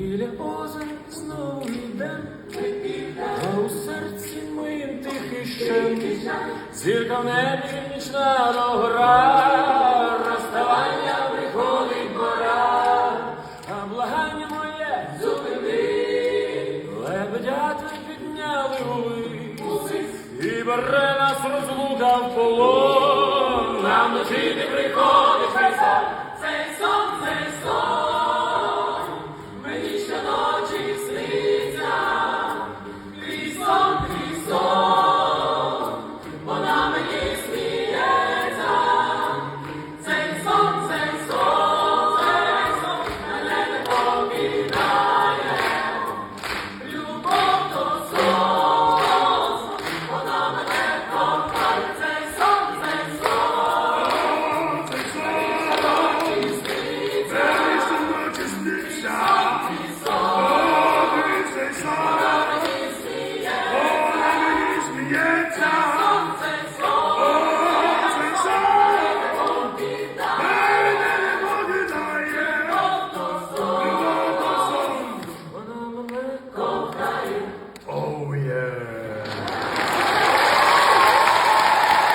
Біля озер знову йдем, а у серці моїм тихий щем. Зірка в небі нічна догора, розставання приходить пора, а благання моє зупини, лебедята підняли гули, і бере нас розлука в полон, нам вночі не приходить.